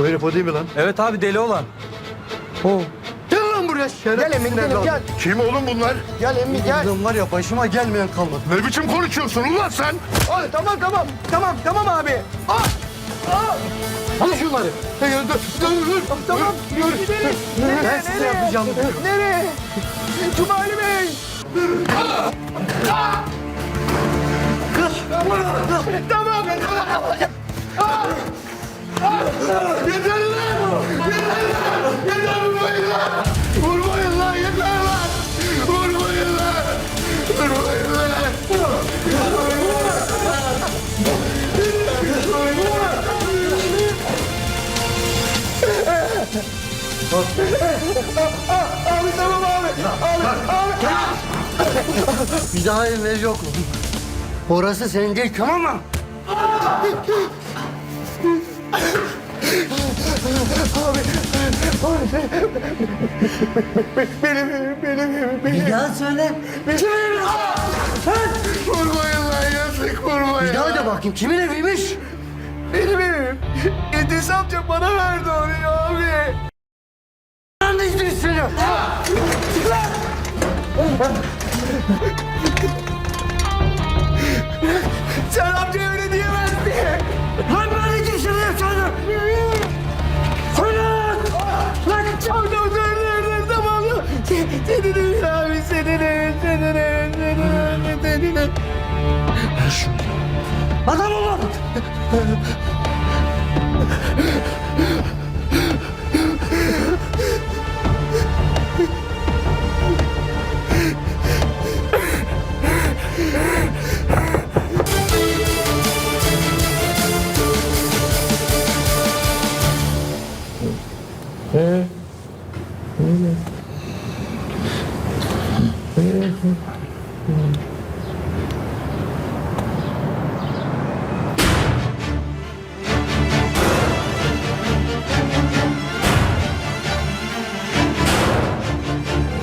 Bu herif o değil mi lan? Evet abi deli olan. O. Gel lan buraya şeref. Gel Emin gel, gel. Kim oğlum bunlar? Gel Emin gel. Kızım var ya başıma gelmeyen kalmadı. Ne biçim konuşuyorsun ulan sen? Ay, tamam tamam. Tamam tamam abi. Ah! Ah! Al şunları. Hey, dur, dur, dur. Tamam. Gidelim. Nereye? Ben size yapacağım. Nereye? Cumali Bey. Tamam. Yeter lan! Yeter lan! Yeter vurmayın lan! Vurmayın lan! Yeter lan! Vurmayın lan! Vurmayın lan! Abi tamam abi. Abi abi. Bir daha evvel yok. Orası senin değil tamam mı? Benim evim, benim evim, benim Bir daha söyle. Kimin evi? Vurmayın lan! Yazık vurmayın Bir daha lan! da bakayım kimin eviymiş? Benim evim. İdris amca bana verdi ya abi. De İdris seni. Sen amcaya Senin evin abi senin evin senin evin senin evin senin evin. Adam olun. aqui. Hum.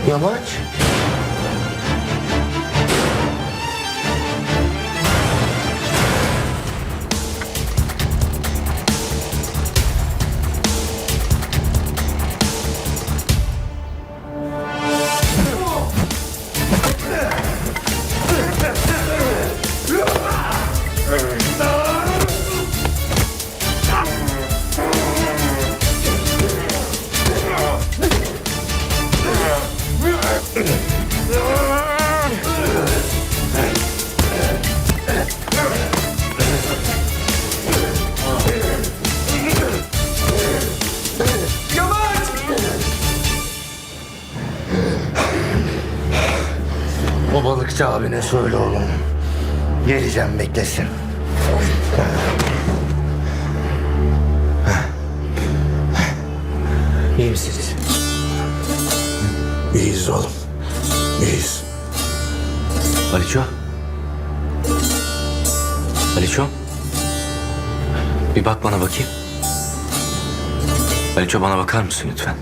Minha? O balıkçı abine söyle oğlum. Geleceğim beklesin. İyi misiniz? İyiyiz oğlum. İyiyiz. Aliço. Aliço. Bir bak bana bakayım. Aliço bana bakar mısın lütfen?